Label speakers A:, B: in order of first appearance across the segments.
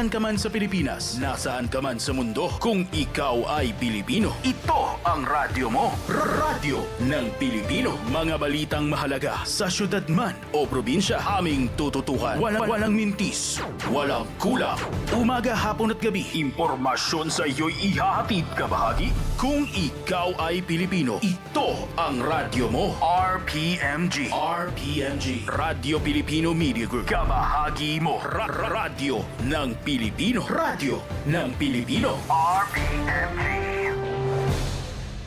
A: Nasaan ka man sa Pilipinas, nasaan ka man sa mundo, kung ikaw ay Pilipino, ito ang radyo mo. Radyo ng Pilipino. Mga balitang mahalaga sa syudad man o probinsya, aming tututuhan. Walang, walang mintis, walang kulang. Umaga, hapon at gabi, impormasyon sa iyo'y ihahatid kabahagi. Kung ikaw ay Pilipino, ito ang radyo mo. RPMG. RPMG. Radyo Pilipino Media Group. Kabahagi mo. Ra- radyo ng Pilipino. Radyo ng Pilipino. RPMG.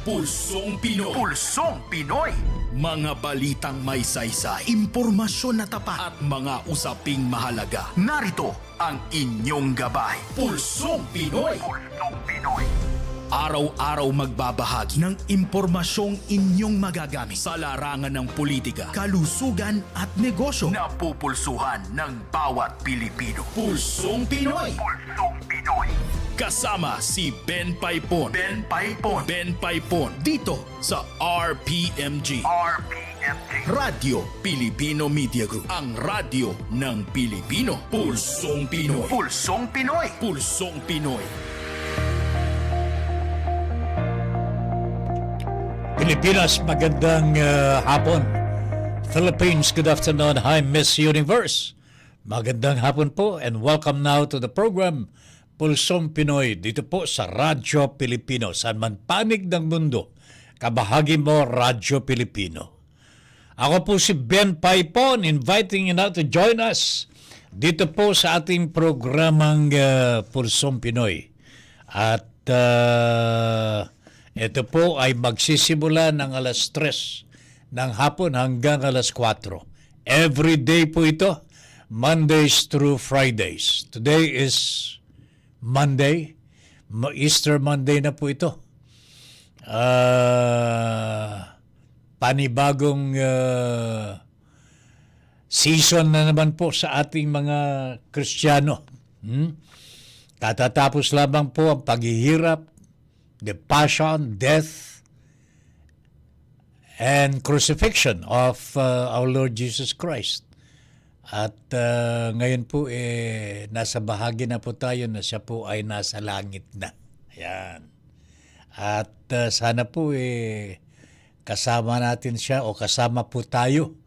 A: Pulsong Pinoy. Pulsong Pinoy. Mga balitang may saysay, impormasyon na tapat at mga usaping mahalaga. Narito ang inyong gabay. Pulsong Pinoy. Pulsong Pinoy. Araw-araw magbabahagi ng impormasyong inyong magagamit sa larangan ng politika, kalusugan at negosyo na pupulsuhan ng bawat Pilipino. Pulsong Pinoy! Pulsong Pinoy! Kasama si Ben Paipon. Ben Paipon. Ben Paipon. Dito sa RPMG. RPMG. Radyo Pilipino Media Group. Ang radyo ng Pilipino. Pulsong Pinoy. Pulsong Pinoy. Pulsong Pinoy.
B: Pilipinas, magandang uh, hapon. Philippines, good afternoon. Hi, Miss Universe. Magandang hapon po and welcome now to the program Pulsong Pinoy dito po sa Radyo Pilipino. Saan man panig ng mundo, kabahagi mo Radyo Pilipino. Ako po si Ben Paipon inviting you now to join us dito po sa ating programang uh, Pulsong Pinoy. At uh, ito po ay magsisimula ng alas 3 ng hapon hanggang alas 4. Every day po ito, Mondays through Fridays. Today is Monday, Easter Monday na po ito. Ah, panibagong ah, season na naman po sa ating mga Kristiyano. Hmm? Katatapos lamang po ang paghihirap, the passion, death, and crucifixion of uh, our Lord Jesus Christ. At uh, ngayon po eh nasa bahagi na po tayo na siya po ay nasa langit na. Ayan. At uh, sana po eh kasama natin siya o kasama po tayo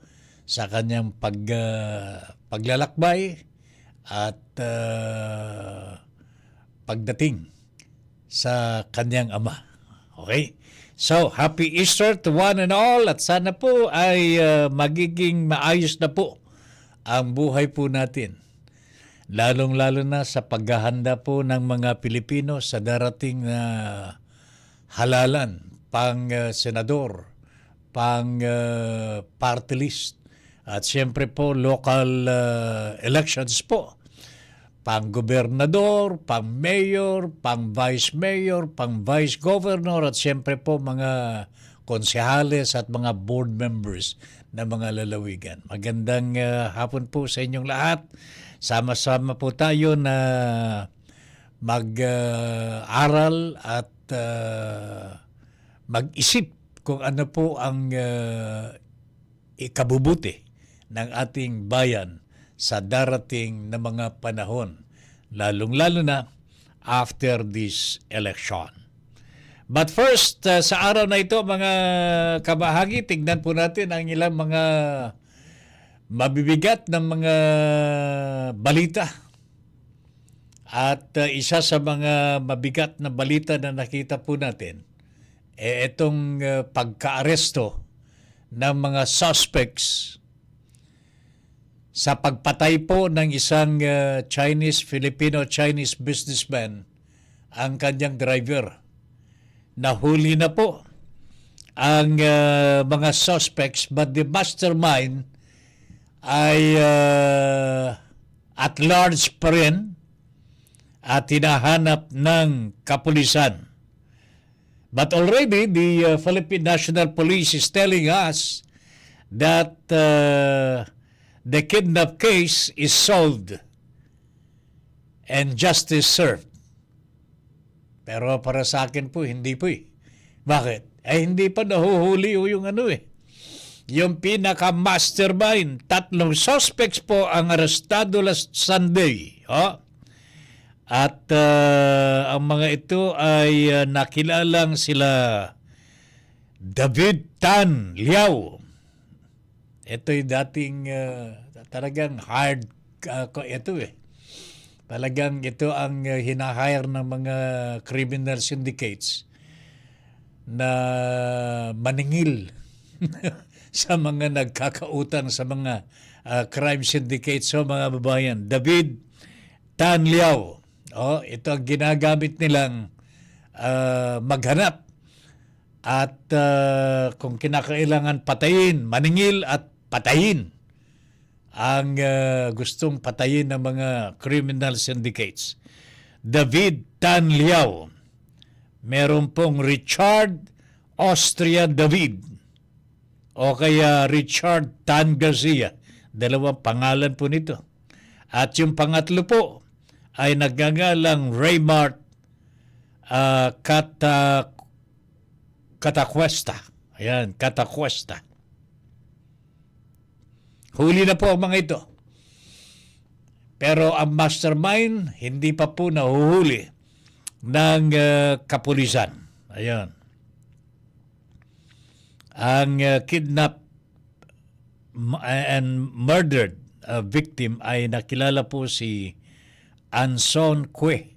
B: sa kanyang pag uh, paglalakbay at uh, pagdating sa kanyang ama. Okay? So, happy Easter to one and all at sana po ay uh, magiging maayos na po ang buhay po natin. Lalong-lalo na sa paghahanda po ng mga Pilipino sa darating na halalan, pang uh, senador, pang uh, party list, at siyempre po local uh, elections po pang gobernador, pang mayor, pang vice mayor, pang vice governor at siyempre po mga konsehales at mga board members na mga lalawigan. Magandang uh, hapon po sa inyong lahat. Sama-sama po tayo na mag-aral at uh, mag-isip kung ano po ang uh, ikabubuti ng ating bayan sa darating na mga panahon, lalong-lalo na after this election. But first, uh, sa araw na ito, mga kabahagi, tignan po natin ang ilang mga mabibigat ng mga balita. At uh, isa sa mga mabigat na balita na nakita po natin, eh itong uh, pagkaaresto ng mga suspects sa pagpatay po ng isang uh, Chinese, Filipino-Chinese businessman ang kanyang driver. Nahuli na po ang uh, mga suspects but the mastermind ay uh, at large pa rin at hinahanap ng kapulisan. But already the uh, Philippine National Police is telling us that uh, the kidnap case is solved and justice served. Pero para sa akin po, hindi po eh. Bakit? Eh, hindi pa nahuhuli o yung ano eh. Yung pinaka-mastermind, tatlong suspects po ang arestado last Sunday. Oh. At ah, ang mga ito ay ah, nakilalang sila David Tan Liao. Ito'y dating ah, talagang hard ko ito eh. Talagang ito ang uh, hinahire ng mga criminal syndicates na maningil sa mga nagkakautang sa mga ah, crime syndicates so mga babayan. David Tan Liao. Oh, ito ang ginagamit nilang ah, maghanap at ah, kung kinakailangan patayin, maningil at patayin ang ah, gustong patayin ng mga criminal syndicates. David Tan Liao. Meron pong Richard Austria David o kaya Richard Tan Garcia. Dalawang pangalan po nito. At yung pangatlo po ay nagngangalang Raymart uh, Kata, Katacuesta. Ayan, Katacuesta. Huli na po ang mga ito. Pero ang mastermind, hindi pa po nahuhuli ng uh, kapulisan. Ayan. Ang uh, kidnap and murdered uh, victim ay nakilala po si Anson Kwe.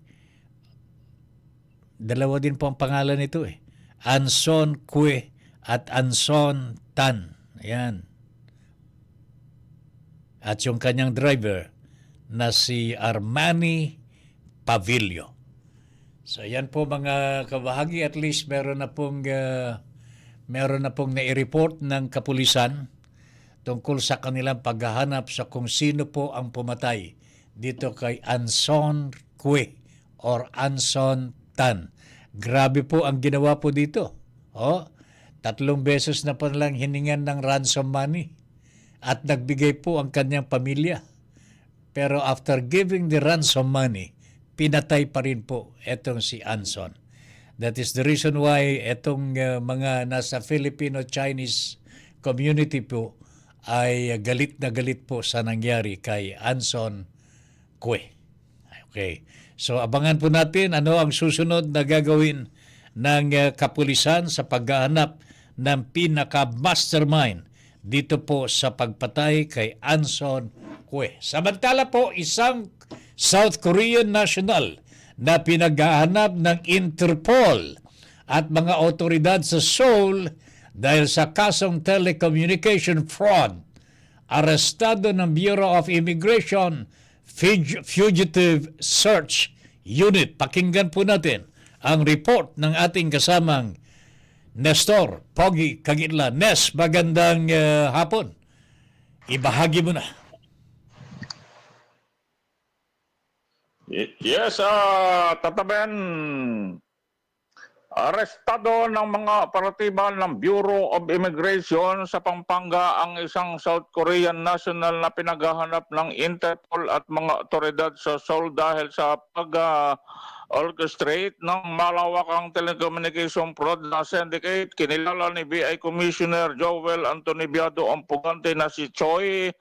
B: Dalawa din po ang pangalan nito eh. Anson Kwe at Anson Tan. Ayan. At yung kanyang driver na si Armani Pavilio. So yan po mga kabahagi at least meron na pong uh, meron na pong nai-report ng kapulisan tungkol sa kanilang paghahanap sa kung sino po ang pumatay dito kay Anson Kwe or Anson Tan. Grabe po ang ginawa po dito. Oh, tatlong beses na pa lang hiningan ng ransom money at nagbigay po ang kanyang pamilya. Pero after giving the ransom money, pinatay pa rin po etong si Anson. That is the reason why etong uh, mga nasa Filipino-Chinese community po ay uh, galit na galit po sa nangyari kay Anson Kwe. Okay. So abangan po natin ano ang susunod na gagawin ng uh, kapulisan sa paghahanap ng pinaka-mastermind dito po sa pagpatay kay Anson Kwe. Samantala po, isang South Korean national na pinaghahanap ng Interpol at mga otoridad sa Seoul dahil sa kasong telecommunication fraud. Arestado ng Bureau of Immigration Fug- Fugitive Search Unit. Pakinggan po natin ang report ng ating kasamang Nestor Pogi Kagitla. Nes, magandang uh, hapon. Ibahagi mo na.
C: Yes, ah tataban. Arestado ng mga operatiba ng Bureau of Immigration sa Pampanga ang isang South Korean national na pinaghahanap ng Interpol at mga otoridad sa Seoul dahil sa pag ah, orchestrate ng malawakang telecommunication fraud na syndicate. Kinilala ni BI Commissioner Joel Anthony Biado ang pugante na si Choi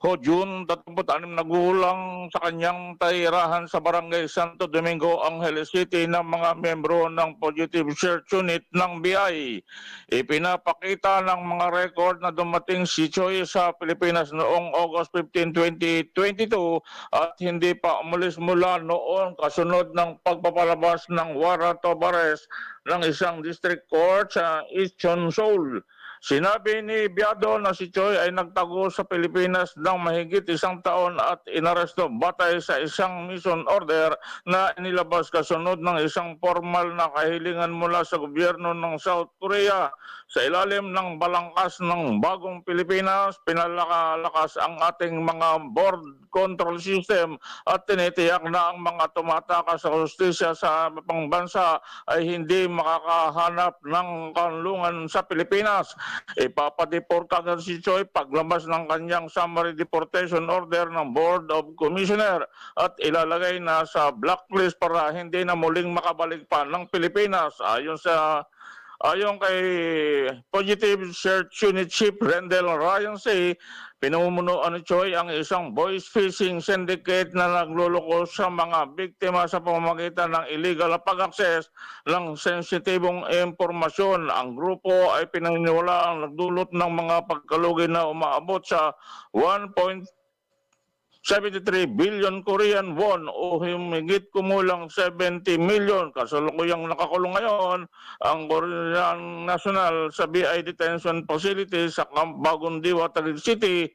C: Ho Jun, 36 na gulang sa kanyang tayirahan sa Barangay Santo Domingo, Angeles City ng mga membro ng Positive Search Unit ng BI. Ipinapakita ng mga record na dumating si Choi sa Pilipinas noong August 15, 2022 at hindi pa umalis mula noon kasunod ng pagpapalabas ng warrant of ng isang district court sa Eastern Seoul. Sinabi ni Biado na si Choi ay nagtago sa Pilipinas ng mahigit isang taon at inaresto batay sa isang mission order na inilabas kasunod ng isang formal na kahilingan mula sa gobyerno ng South Korea. Sa ilalim ng balangkas ng bagong Pilipinas, pinalalakas ang ating mga board control system at tinitiyak na ang mga tumatakas sa hustisya sa pangbansa ay hindi makakahanap ng kanlungan sa Pilipinas. Ipapadeport agad si Choi paglabas ng kanyang summary deportation order ng Board of Commissioner at ilalagay na sa blacklist para hindi na muling makabalik pa ng Pilipinas. Ayon sa Ayon kay Positive Search Unit Chief Rendell Ryan Say, pinamumunuan ni Choi ang isang voice phishing syndicate na nagluloko sa mga biktima sa pamamagitan ng illegal pag-access ng sensitibong impormasyon. Ang grupo ay pinaniniwala ang nagdulot ng mga pagkalugi na umaabot sa 1. 73 billion Korean won o humigit kumulang 70 million. Kasalukuyang nakakulong ngayon ang Korean National sa BI Detention Facility sa Camp Bagong Diwa, Taguig City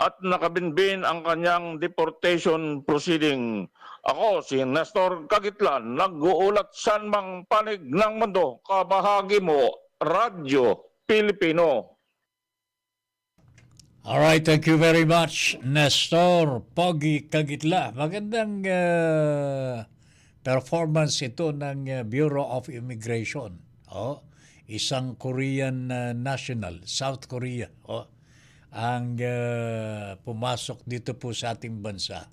C: at nakabinbin ang kanyang deportation proceeding. Ako si Nestor Kagitlan, nag-uulat saan mang panig ng mundo, kabahagi mo, Radyo Pilipino.
B: Alright, thank you very much, Nestor Pogi Kagitla. Magandang uh, performance ito ng uh, Bureau of Immigration. Oh, isang Korean uh, national, South Korea, oh, ang uh, pumasok dito po sa ating bansa.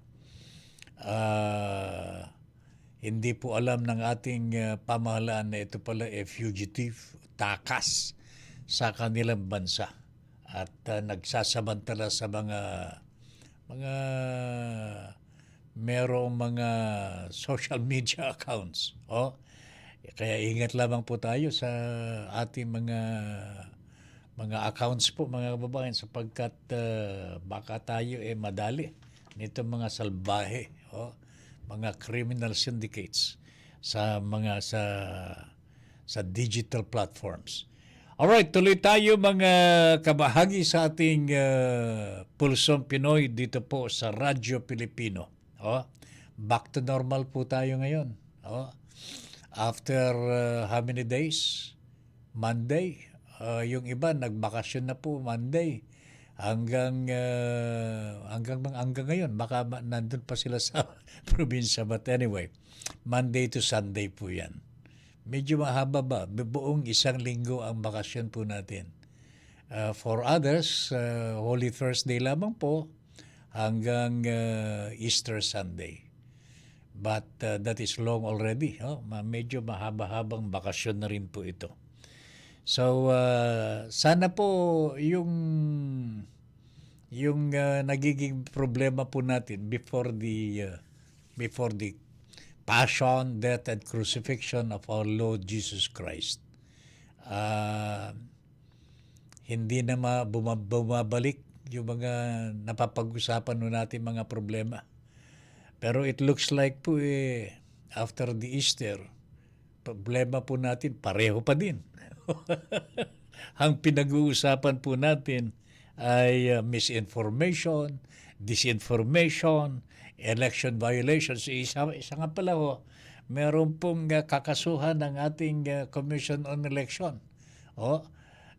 B: Ah, hindi po alam ng ating uh, pamahalaan na ito pala ay fugitive, takas sa kanilang bansa at uh, nagsasamantala sa mga mga merong mga social media accounts. Oh, kaya ingat lamang po tayo sa ating mga mga accounts po mga kababayan sapagkat uh, baka tayo eh madali nito mga salbahe oh, mga criminal syndicates sa mga sa sa digital platforms. Alright, tuloy tayo mga kabahagi sa ating uh, Pulsong Pinoy dito po sa Radyo Pilipino. Oh, back to normal po tayo ngayon. Oh, after uh, how many days? Monday. Uh, yung iba nagbakasyon na po Monday hanggang uh, hanggang hanggang ngayon baka nandun pa sila sa probinsya but anyway Monday to Sunday po yan medyo mahaba ba? Bu- buong isang linggo ang bakasyon po natin. Uh, for others uh, Holy Thursday lamang po hanggang uh, Easter Sunday. But uh, that is long already oh? Medyo mahaba-habang bakasyon na rin po ito. So uh, sana po yung yung uh, nagiging problema po natin before the uh, before the passion, death and crucifixion of our Lord Jesus Christ. Uh, hindi na ma- buma- bumabalik yung mga napapag-usapan no natin mga problema. Pero it looks like po eh, after the Easter, problema po natin pareho pa din. Ang pinag-uusapan po natin ay uh, misinformation, disinformation, election violations. Isa, isa nga pala ho, meron pong uh, kakasuhan ng ating uh, Commission on Election. O,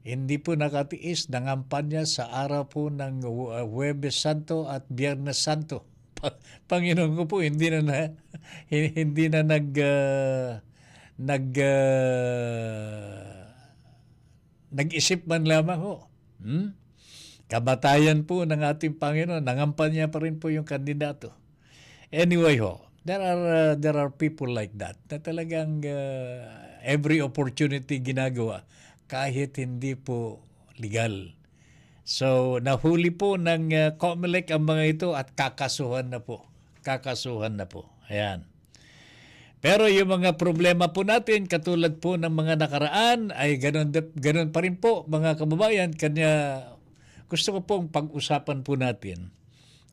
B: hindi po nakatiis ng kampanya sa araw po ng uh, Huwebes Santo at Biyernes Santo. Pa- Panginoon ko po, hindi na, na hindi na nag uh, nag uh, nag-isip man lamang ho. Hmm? Kamatayan po ng ating Panginoon, nangampanya pa rin po yung kandidato. Anyway ho, there are uh, there are people like that na talagang uh, every opportunity ginagawa kahit hindi po legal. So nahuli po ng uh, COMELEC ang mga ito at kakasuhan na po. Kakasuhan na po. Ayan. Pero yung mga problema po natin, katulad po ng mga nakaraan, ay ganun, ganun pa rin po mga kababayan. Kanya gusto ko pong pag-usapan po natin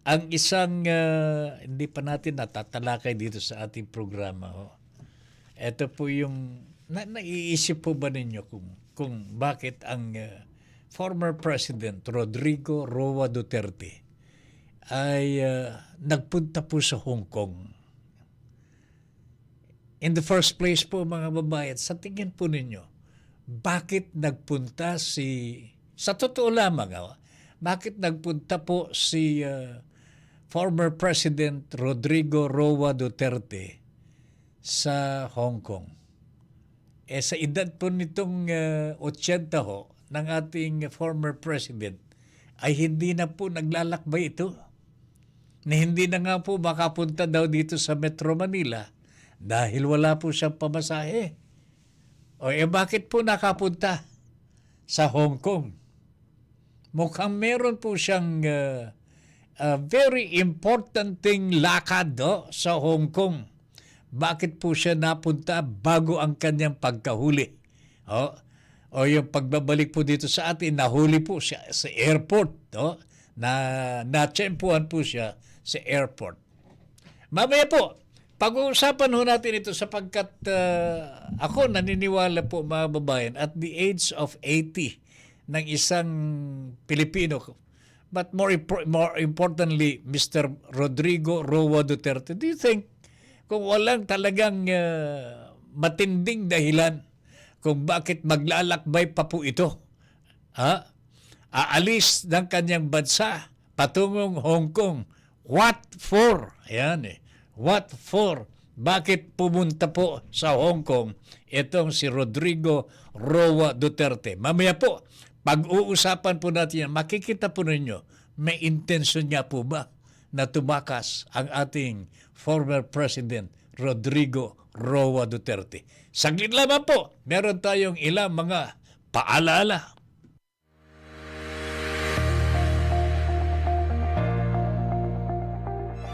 B: ang isang uh, hindi pa natin natatalakay dito sa ating programa. Ho. Ito po yung na, naiisip po ba ninyo kung kung bakit ang uh, former President Rodrigo Roa Duterte ay uh, nagpunta po sa Hong Kong. In the first place po mga babayan, sa tingin po ninyo, bakit nagpunta si, sa totoo lamang, ah, bakit nagpunta po si uh, former President Rodrigo Roa Duterte sa Hong Kong? Eh sa edad po nitong uh, 80 ho ng ating former president ay hindi na po naglalakbay ito. Na hindi na nga po makapunta daw dito sa Metro Manila dahil wala po siyang pamasahe. O eh bakit po nakapunta sa Hong Kong? Mukhang meron po siyang uh, uh, very important thing lakad do, sa Hong Kong. Bakit po siya napunta bago ang kanyang pagkahuli? O, o yung pagbabalik po dito sa atin, nahuli po siya sa airport. Do, na natsempuhan po siya sa airport. Mamaya po, pag-uusapan ho natin ito sapagkat uh, ako naniniwala po mga babayan at the age of 80 ng isang Pilipino but more impor- more importantly Mr. Rodrigo Roa Duterte do you think kung walang talagang uh, matinding dahilan kung bakit maglalakbay pa po ito ha? Aalis ng kanyang bansa patungong Hong Kong. What for? Ayan eh. What for? Bakit pumunta po sa Hong Kong itong si Rodrigo Roa Duterte? Mamaya po pag-uusapan po natin yan, makikita po ninyo, may intensyon niya po ba na tumakas ang ating former President Rodrigo Roa Duterte. Saglit lamang po, meron tayong ilang mga paalala.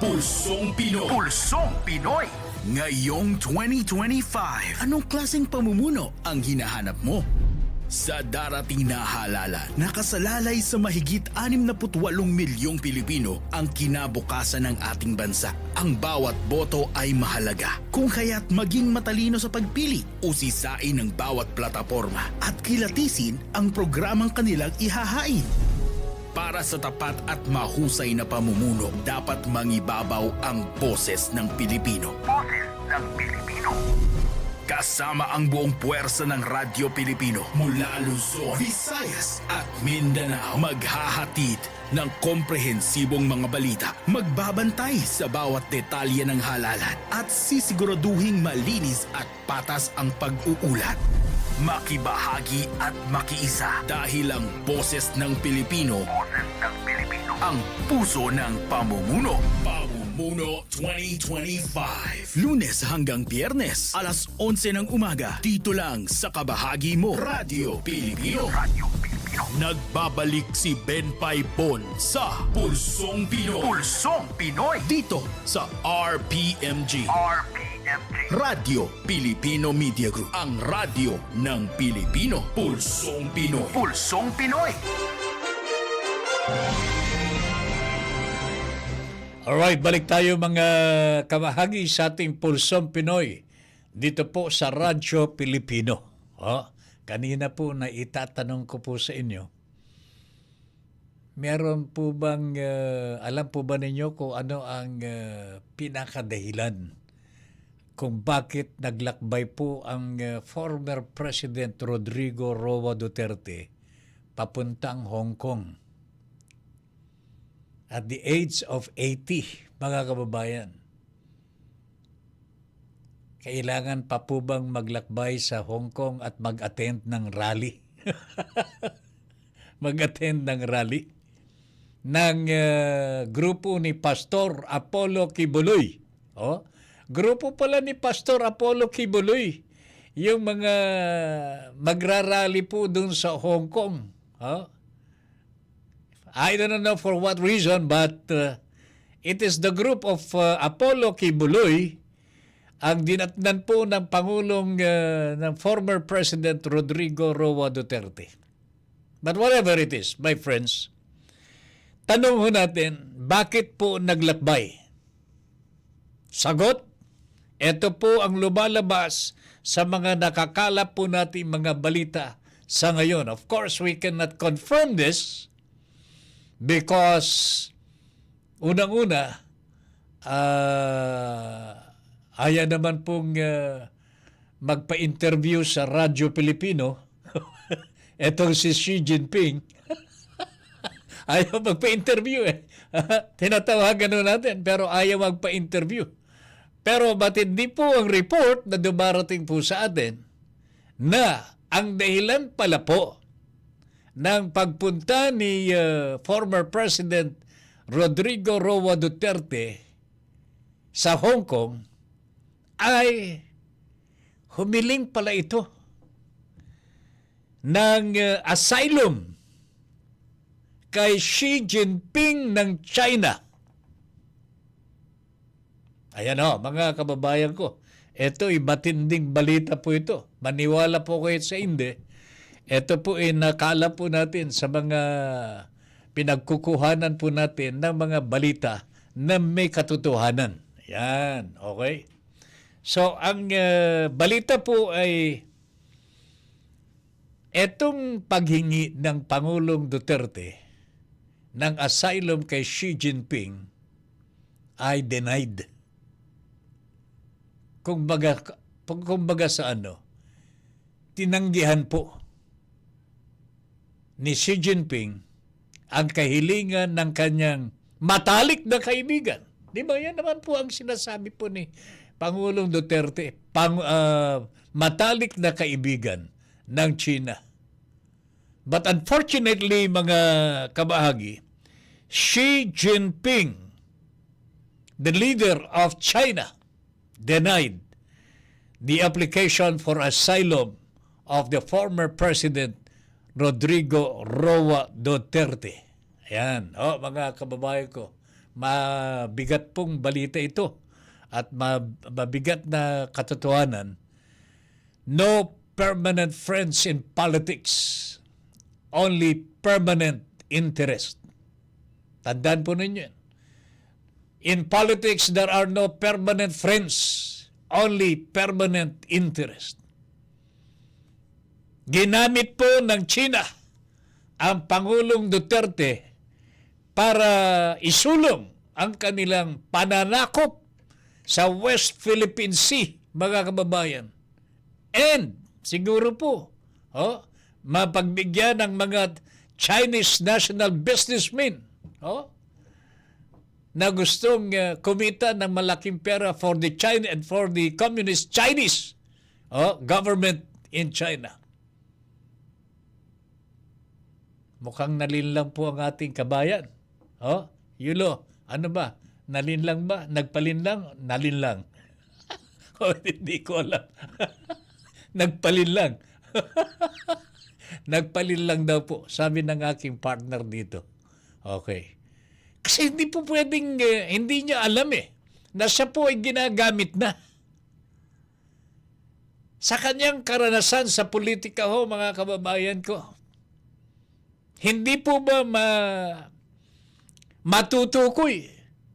A: Pulsong Pinoy. Pulsong Pinoy. Ngayong 2025, anong klaseng pamumuno ang hinahanap mo? Sa darating na halalan, nakasalalay sa mahigit 68 milyong Pilipino ang kinabukasan ng ating bansa. Ang bawat boto ay mahalaga, kung kaya't maging matalino sa pagpili, usisain ng bawat plataforma at kilatisin ang programang kanilang ihahain. Para sa tapat at mahusay na pamumuno, dapat mangibabaw ang boses ng Pilipino. Boses ng Pilipino. Kasama ang buong puwersa ng Radyo Pilipino mula Luzon, Visayas at Mindanao. Maghahatid ng komprehensibong mga balita. Magbabantay sa bawat detalye ng halalan at sisiguraduhing malinis at patas ang pag-uulat. Makibahagi at makiisa dahil ang boses ng Pilipino, boses ng Pilipino, ang puso ng pamumuno. Pamumuno 2025. Lunes hanggang Biyernes, alas 11 ng umaga. Dito lang sa kabahagi mo, Radio Pilipino. Radio Pilipino. Nagbabalik si Ben Paipon sa Pulsong Pinoy. Pulsong Pinoy. Dito sa RPMG. RPMG. Radio Pilipino Media Group. Ang radio ng Pilipino. Pulsong Pinoy. Pulsong Pinoy.
B: Alright, balik tayo mga kamahagi sa ating Pulsong Pinoy dito po sa Radyo Pilipino. Oh, kanina po na itatanong ko po sa inyo, meron po bang, uh, alam po ba ninyo kung ano ang uh, pinakadahilan kung bakit naglakbay po ang uh, former President Rodrigo Roa Duterte papuntang Hong Kong? At the age of 80, mga kababayan. Kailangan pa po bang maglakbay sa Hong Kong at mag-attend ng rally? mag-attend ng rally ng uh, grupo ni Pastor Apollo Kibuloy. Oh, grupo pala ni Pastor Apollo Kibuloy. Yung mga magrarally po dun sa Hong Kong. Oh, I don't know for what reason, but uh, it is the group of uh, Apollo Kibuloy ang dinatnan po ng Pangulong uh, ng former President Rodrigo Roa Duterte. But whatever it is, my friends, tanong ho natin, bakit po naglakbay? Sagot, ito po ang lumalabas sa mga nakakalap po natin mga balita sa ngayon. Of course, we cannot confirm this, because unang-una uh, aya naman pong uh, magpa-interview sa Radyo Pilipino. Etong si Xi Jinping. Ayaw magpa-interview eh. Tinatawagan nun natin pero ayaw magpa-interview. Pero matindi po ang report na dumarating po sa atin na ang dahilan pala po ng pagpunta ni uh, former President Rodrigo Roa Duterte sa Hong Kong ay humiling pala ito ng uh, asylum kay Xi Jinping ng China. Ayan o, mga kababayan ko. Ito, ibatinding balita po ito. Maniwala po kayo sa hindi. Ito po ay nakala po natin sa mga pinagkukuhanan po natin ng mga balita na may katotohanan. Yan, okay? So, ang uh, balita po ay etong paghingi ng Pangulong Duterte ng asylum kay Xi Jinping ay denied. Kung baga, kung baga sa ano, tinanggihan po ni Xi Jinping ang kahilingan ng kanyang matalik na kaibigan. Di ba? Yan naman po ang sinasabi po ni Pangulong Duterte. Pang, ah, matalik na kaibigan ng China. But unfortunately, mga kabahagi, Xi Jinping, the leader of China, denied the application for asylum of the former President Rodrigo Roa Duterte. Ayan, oh, mga kababayan ko, mabigat pong balita ito at ma- mabigat na katotohanan. No permanent friends in politics, only permanent interest. Tandaan po ninyo yan. In politics, there are no permanent friends, only permanent interest. Ginamit po ng China ang Pangulong Duterte para isulong ang kanilang pananakop sa West Philippine Sea, mga kababayan. And siguro po, oh, mapagbigyan ng mga Chinese national businessmen oh, na gustong uh, kumita ng malaking pera for the China and for the communist Chinese oh, government in China. Mukhang nalinlang po ang ating kabayan. Oh, Yulo, ano ba? Nalinlang ba? Nagpalinlang? Nalinlang. oh, hindi ko alam. Nagpalinlang. Nagpalinlang daw po, sabi ng aking partner dito. Okay. Kasi hindi po pwedeng, eh, hindi niya alam eh, na siya po ay ginagamit na. Sa kanyang karanasan sa politika ho, mga kababayan ko, hindi po ba ma matutukoy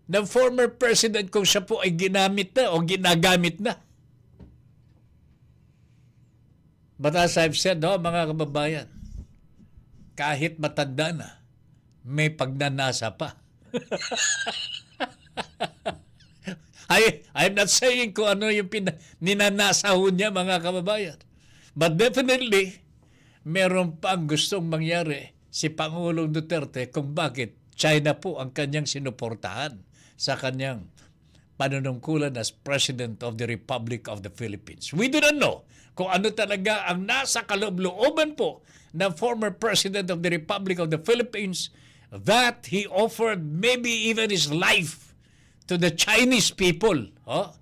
B: ng former president kung siya po ay ginamit na o ginagamit na? But as I've said, no, mga kababayan, kahit matanda na, may pagnanasa pa. I, I'm not saying kung ano yung pina, ninanasa ho niya, mga kababayan. But definitely, meron pa ang gustong mangyari si Pangulong Duterte kung bakit China po ang kanyang sinuportahan sa kanyang panunungkulan as President of the Republic of the Philippines. We do not know kung ano talaga ang nasa kaloob-looban po ng former President of the Republic of the Philippines that he offered maybe even his life to the Chinese people. Oh?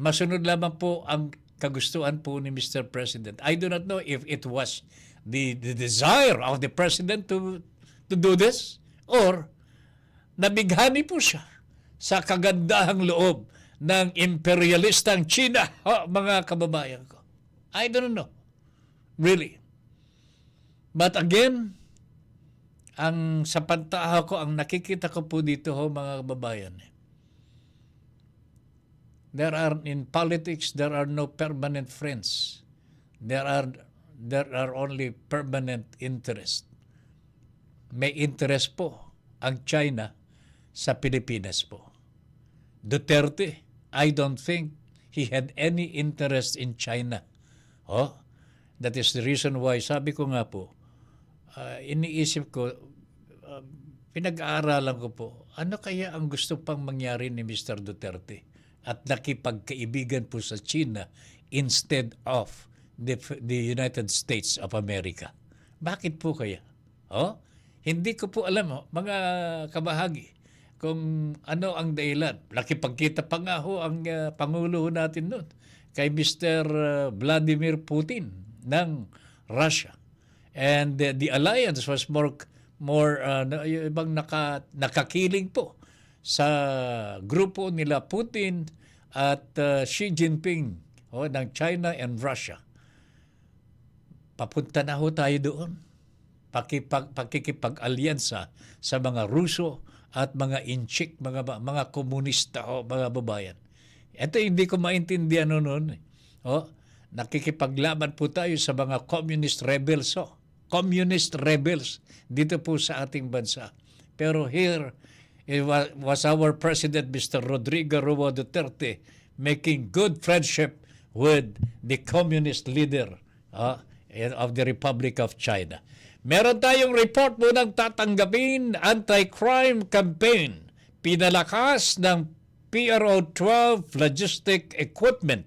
B: Masunod lamang po ang kagustuhan po ni Mr. President. I do not know if it was the, the desire of the President to, to do this or nabighani po siya sa kagandahang loob ng imperialistang China, oh, mga kababayan ko. I don't know. Really. But again, ang sa pantaha ko, ang nakikita ko po dito ho, mga kababayan, eh, there are in politics there are no permanent friends. There are there are only permanent interest. May interest po ang China sa Pilipinas po. Duterte, I don't think he had any interest in China. Oh, that is the reason why sabi ko nga po, ah, iniisip ko, ah, pinag-aaralan ko po, ano kaya ang gusto pang mangyari ni Mr. Duterte at nakipagkaibigan po sa China instead of the, the United States of America? Bakit po kaya? Oh, hindi ko po alam, oh, mga kabahagi, kung ano ang dahilan. Nakipagkita pa nga ho ang ah, Pangulo natin noon kay Mr. ah, Vladimir Putin ng Russia. And the, the alliance was more more uh, ibang naka, nakakiling po sa grupo nila Putin at uh, Xi Jinping oh, ng China and Russia. Papunta na ho tayo doon. Pakipag, pakikipag-alyansa sa mga Ruso at mga inchik, mga, mga komunista o mga babayan. Ito hindi ko maintindihan no noon. eh. Oh, nakikipaglaban po tayo sa mga communist rebels. Oh. Communist rebels dito po sa ating bansa. Pero here, it wa- was our President, Mr. Rodrigo Roa Duterte, making good friendship with the communist leader ah, of the Republic of China. Meron tayong report mo ng tatanggapin anti-crime campaign. Pinalakas ng PRO-12 logistic equipment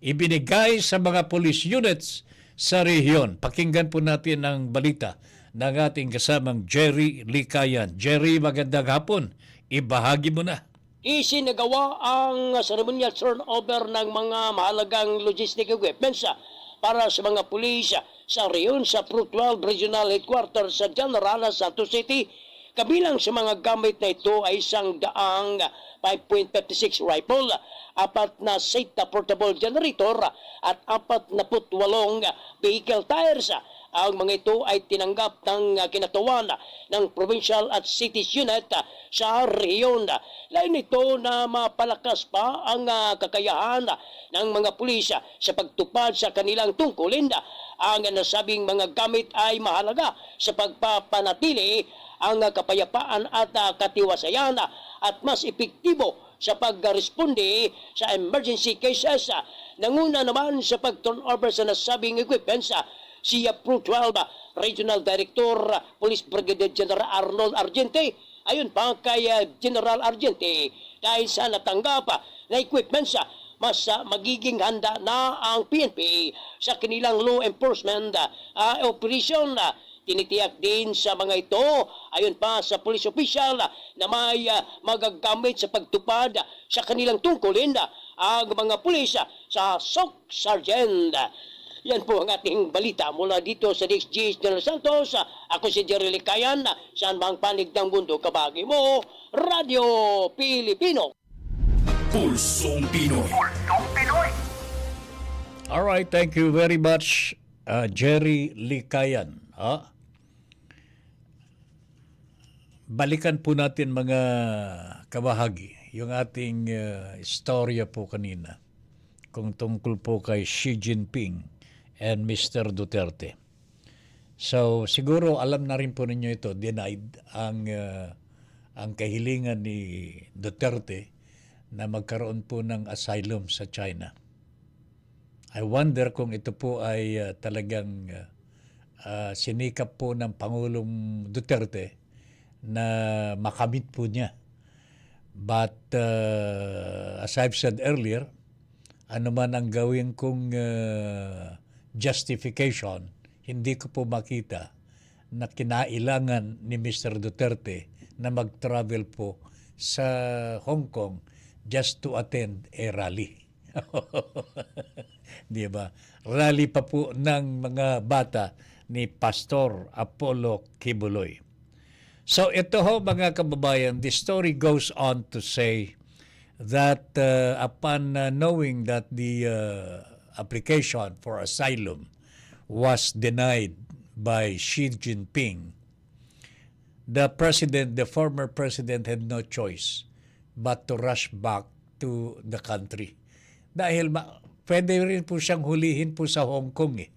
B: ibinigay sa mga police units sa rehiyon. Pakinggan po natin ang balita ng ating kasamang Jerry Likayan. Jerry, magandang hapon. Ibahagi mo na.
D: isinagawa ang ceremonial turnover ng mga mahalagang logistic equipments ah, para sa mga pulis sa reyon sa Pro 12 Regional Headquarters sa General Santos City. Kabilang sa mga gamit na ito ay isang daang 5.56 rifle, apat na SATA portable generator at apat na putwalong vehicle tires. Ang mga ito ay tinanggap ng uh, uh, ng provincial at cities unit uh, sa rehiyon. Lain ito na mapalakas pa ang uh, kakayahan uh, ng mga pulis uh, sa pagtupad sa kanilang tungkulin. Ang nasabing mga gamit ay mahalaga sa pagpapanatili ang uh, kapayapaan at uh, katiwasayan uh, at mas epektibo sa pagresponde sa emergency cases. uh, Nanguna naman sa pag-turnover sa nasabing equipments uh, siya Pro 12 uh, Regional Director Police Brigadier General Arnold Argente. Ayon pa kay uh, General Argente dahil sa natanggap uh, na equipments uh, mas uh, magiging handa na ang PNP sa kanilang law enforcement uh, operation. uh, Tinitiyak din sa mga ito, ayon pa sa police official, na may uh, magagamit sa pagtupad uh, sa kanilang tungkulin uh, ang mga pulis uh, sa SOC Sergeant. Yan po ang ating balita mula dito sa DXG General Santos. Ako si Jerry Licayan, saan bang panig ng mundo kabagi mo, Radio Pilipino.
A: Pulsong Pinoy. Pulsong Pinoy.
B: All right, thank you very much, uh, Jerry Likayan. Ha? Balikan po natin mga kabahagi, yung ating uh, istorya po kanina kung tungkol po kay Xi Jinping and Mr. Duterte. So siguro alam na rin po ninyo ito, denied ang uh, ang kahilingan ni Duterte na magkaroon po ng asylum sa China. I wonder kung ito po ay uh, talagang uh, uh, sinikap po ng Pangulong Duterte na makamit po niya. But uh, as I've said earlier, ano man ang gawin kong uh, justification, hindi ko po makita na kinailangan ni Mr. Duterte na mag-travel po sa Hong Kong just to attend a rally. Di ba? Rally pa po ng mga bata ni Pastor Apollo Kibuloy. So ito ho mga kababayan, the story goes on to say that uh, upon uh, knowing that the uh, application for asylum was denied by Xi Jinping, the president, the former president had no choice but to rush back to the country. Dahil ma- pwede rin po siyang hulihin po sa Hong Kong eh.